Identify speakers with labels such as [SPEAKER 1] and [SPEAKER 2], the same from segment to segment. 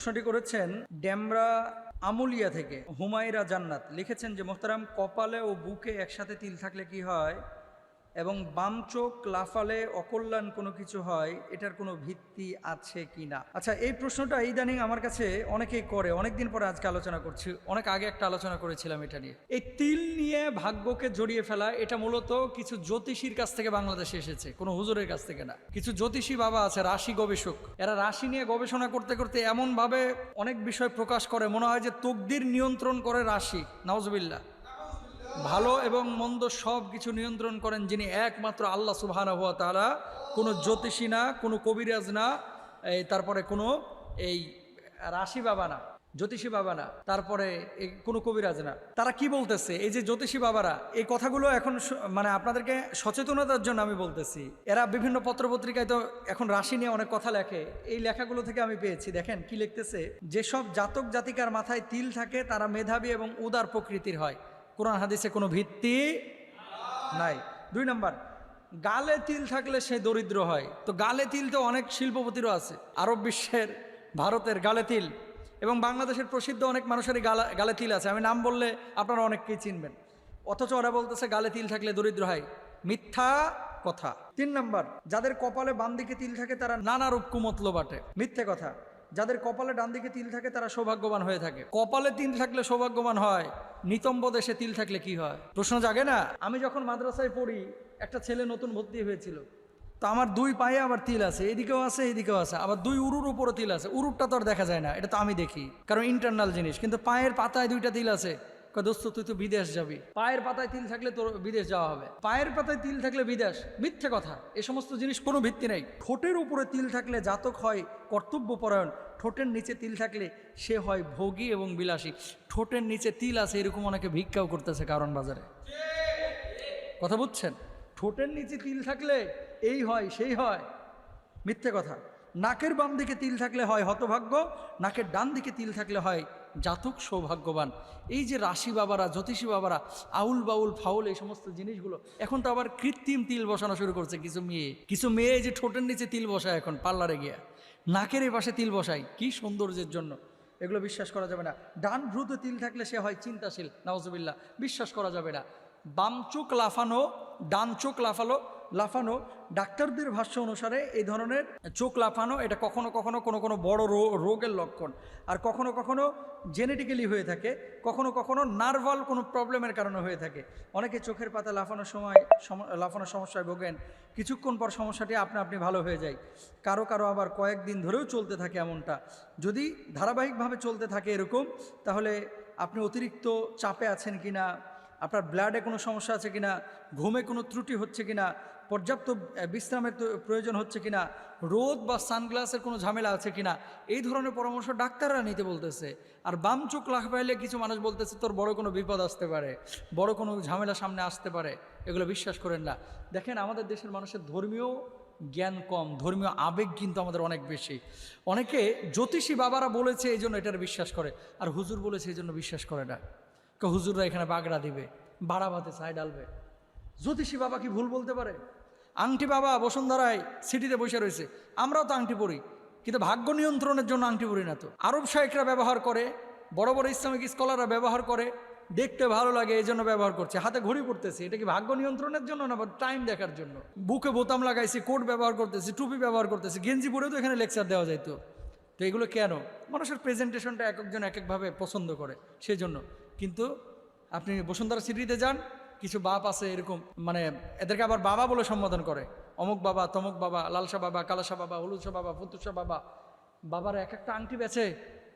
[SPEAKER 1] প্রশ্নটি করেছেন ড্যামরা আমুলিয়া থেকে হুমায়রা জান্নাত। লিখেছেন যে, মোহতারাম কপালে ও বুকে একসাথে তিল থাকলে কি হয়? এবং বাম চোখ লাফালে অকল্যাণ কোনো কিছু হয়, এটার কোনো ভিত্তি আছে কি না? আচ্ছা এই প্রশ্নটা ইদানিং আমার কাছে অনেকেই করে। অনেকদিন পরে আজকে আলোচনা করছি। অনেক আগে একটা আলোচনা করেছিলাম এটা নিয়ে। এই তিল নিয়ে ভাগ্যকে জড়িয়ে ফেলা, এটা মূলত কিছু জ্যোতিষীর কাছ থেকে বাংলাদেশে এসেছে, কোনো হুজুরের কাছ থেকে না। কিছু জ্যোতিষী বাবা আছে, রাশি গবেষক। এরা রাশি নিয়ে গবেষণা করতে করতে এমনভাবে অনেক বিষয় প্রকাশ করে, মনে হয় যে তকদির নিয়ন্ত্রণ করে রাশি। নওয়াজবিল্লা ভালো এবং মন্দ সব কিছু নিয়ন্ত্রণ করেন যিনি একমাত্র আল্লাহ সুবহানাহু ওয়া তাআলা। কোনো জ্যোতিষী না, কোনো কবিরাজ না, এই তারপরে কোনো এই রাশি বাবা না, জ্যোতিষী বাবা না, তারপরে কোনো কবিরাজ না। তারা কি বলতেছে? এই যে জ্যোতিষী বাবারা, এই কথাগুলো এখন মানে আপনাদেরকে সচেতনতার জন্য আমি বলতেছি। এরা বিভিন্ন পত্রপত্রিকায় তো এখন রাশি নিয়ে অনেক কথা লেখে। এই লেখাগুলো থেকে আমি পেয়েছি। দেখেন কি লিখতেছে? যেসব জাতক জাতিকার মাথায় তিল থাকে, তারা মেধাবী এবং উদার প্রকৃতির হয়। কোরআন হাদিসে কোনো ভিত্তি নাই। দুই নাম্বার, গালে তিল থাকলে সে দরিদ্র হয়। তো গালে তিল তো অনেক শিল্পপতিরও আছে। আরব বিশ্বের, ভারতের গালে তিল। এবং বাংলাদেশের প্রসিদ্ধ অনেক মানুষেরই গালা, গালে তিল আছে। আমি নাম বললে আপনারা অনেককেই চিনবেন। অথচ ওরা বলতেছে, গালে তিল থাকলে দরিদ্র হয়। মিথ্যা কথা। তিন নাম্বার, যাদের কপালে বাম দিকে তিল থাকে, তারা নানা রূপ কুমতল বাটে মিথ্যে কথা। যাদের কপালে ডান দিকে তিল থাকে, তারা সৌভাগ্যবান হয়ে থাকে। কপালে তিল থাকলে সৌভাগ্যবান হয়, নিতম্ব দেশে তিল থাকলে কি হয়? প্রশ্ন জাগে না? আমি যখন মাদ্রাসায় পড়ি, একটা ছেলে নতুন ভর্তি হয়েছিল। তো আমার দুই পায়ে আবার তিল আছে, এদিকেও আছে এদিকেও আছে। আবার দুই উরুর উপরে তিল আছে। উরুরটা তো আর দেখা যায় না, এটা তো আমি দেখি। কারণ ইন্টারনাল জিনিস। কিন্তু পায়ের পাতায় দুইটা তিল আছে। দোস্ত, তুই তো বিদেশ যাবি। পায়ের পাতায় তিল থাকলে তোর বিদেশ যাওয়া হবে। পায়ের পাতায় তিল থাকলে বিদেশ? মিথ্যে কথা। এ সমস্ত জিনিস কোনো ভিত্তি নেই। ঠোঁটের উপরে তিল থাকলে জাতক হয় কর্তব্যপরায়ণ। ঠোঁটের নিচে তিল থাকলে সে হয় ভোগী এবং বিলাসী। ঠোঁটের নিচে তিল আছে, এরকম অনেকে ভিক্ষাও করতেছে কারণ বাজারে। কথা বুঝছেন? ঠোঁটের নিচে তিল থাকলে এই হয়, সেই হয়। মিথ্যে কথা। নাকের বাম দিকে তিল থাকলে হয় হতভাগ্য, নাকের ডান দিকে তিল থাকলে হয় জাতক সৌভাগ্যবান। এই যে রাশি বাবারা, জ্যোতিষী বাবারা, আউল বাউল, ফাউল, এই সমস্ত জিনিসগুলো, এখন তো আবার কৃত্রিম তিল বসানো শুরু করছে কিছু মেয়ে। কিছু মেয়ে যে ঠোঁটের নিচে তিল বসায় এখন, পার্লারে গিয়া। নাকের এই পাশে তিল বসায়, কি সৌন্দর্যের জন্য। এগুলো বিশ্বাস করা যাবে না। ডান ভ্রুতে তিল থাকলে সে হয় চিন্তাশীল নওয়াজবিল্লা বিশ্বাস করা যাবে না। বাম চোখ লাফানো, ডান চোখ লাফালো লাফানো, ডাক্তারদের ভাষ্য অনুসারে এই ধরনের চোখ লাফানো, এটা কখনো কখনো কোনো কোনো বড় রোগের লক্ষণ। আর কখনো কখনো জেনেটিক্যালি হয়ে থাকে, কখনো কখনো নার্ভাল কোনো প্রবলেমের কারণে হয়ে থাকে। অনেকে চোখের পাতা লাফানোর সময় লাফানোর সমস্যায় ভোগেন, কিছুক্ষণ পর সমস্যাটি আপনা আপনি ভালো হয়ে যায়। কারও কারও আবার কয়েকদিন ধরেও চলতে থাকে এমনটা। যদি ধারাবাহিকভাবে চলতে থাকে এরকম, তাহলে আপনি অতিরিক্ত চাপে আছেন কিনা, আপনার ব্লাডে কোনো সমস্যা আছে কিনা, ঘুমে কোনো ত্রুটি হচ্ছে কিনা পর্যাপ্ত বিশ্রামের প্রয়োজন হচ্ছে কিনা? রোদ বা সানগ্লাসের কোনো ঝামেলা আছে কিনা? এই ধরনের পরামর্শ ডাক্তাররা নিতে বলতেছে। আর বাম চোখ লাখ পাইলে কিছু মানুষ বলতেছে, তোর বড় কোনো বিপদ আসতে পারে, বড় কোনো ঝামেলা সামনে আসতে পারে। এগুলো বিশ্বাস করেন না। দেখেন, আমাদের দেশের মানুষের ধর্মীয় জ্ঞান কম, ধর্মীয় আবেগ কিন্তু আমাদের অনেক বেশি। অনেকে জ্যোতিষী বাবারা বলেছে এই জন্য এটার বিশ্বাস করে, আর হুজুর বলেছে এই জন্য বিশ্বাস করে না। হুজুররা এখানে বাগড়া দিবে বাড়া ভাতে ছাই ডালবে জ্যোতিষী বাবা কি ভুল বলতে পারে? আংটি বাবা বসুন্ধরায় সিটিতে বসে রয়েছে। আমরাও তো আংটি পরি, কিন্তু ভাগ্য নিয়ন্ত্রণের জন্য আংটি পরি না তো। আরব শাহেকরা ব্যবহার করে, বড় বড় ইসলামিক স্কলাররা ব্যবহার করে, দেখতে ভালো লাগে এই জন্য ব্যবহার করছে। হাতে ঘড়ি পড়তেছে, এটা কি ভাগ্য নিয়ন্ত্রণের জন্য না টাইম দেখার জন্য? বুকে বোতাম লাগাইছি, কোট ব্যবহার করতেছি, টুপি ব্যবহার করতেছি, গেঞ্জি পরেও তো এখানে লেকচার দেওয়া যাইতো তো। এগুলো কেন? মানুষের প্রেজেন্টেশনটা এক একজন এক একভাবে পছন্দ করে সেই জন্য কিন্তু আপনি বসুন্ধরা সিটিতে যান কিছু বাপ আছে এরকম মানে এদেরকে আবার বাবা বলে সম্বোধন করে। অমুক বাবা, তমুক বাবা, লালসা বাবা, কালাসা বাবা, হলুদসা বাবা ফুতুসা বাবা। বাবার এক একটা আংটি বেছে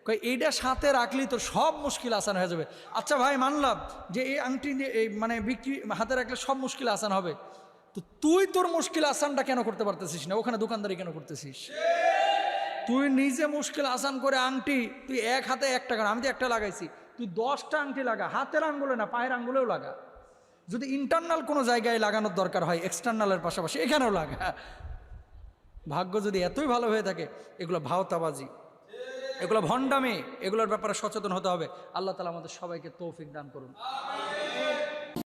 [SPEAKER 1] কই এইটা সাথে রাখলেই তো সব মুশকিল আসান হয়ে যাবে। আচ্ছা ভাই, মানলাম যে এই আংটি এই মানে বিক্রি, হাতে রাখলে সব মুশকিল আসান হবে। তো তুই তোর মুশকিল আসানটা কেন করতে পারতেছিস না? ওখানে দোকানদারি কেন করতেছিস? তুই নিজে মুশকিল আসান করে আংটি, তুই এক হাতে এক টাকা আমি তো একটা লাগাইছি। তুই দশটা আংটি লাগা, হাতের আঙ্গুলে না, পায়ের আঙ্গুলেও লাগা। যদি ইন্টারনাল কোনো জায়গায় লাগানোর দরকার হয় এক্সটার্নালের পাশাপাশি, এখানেও লাগা। ভাগ্য যদি এতই ভালো হয়ে থাকে, এগুলো ভাওতাবাজি, এগুলো ভণ্ডামি, এগুলোর ব্যাপারে সচেতন হতে হবে। আল্লাহ তালা আমাদের সবাইকে তৌফিক দান করুন।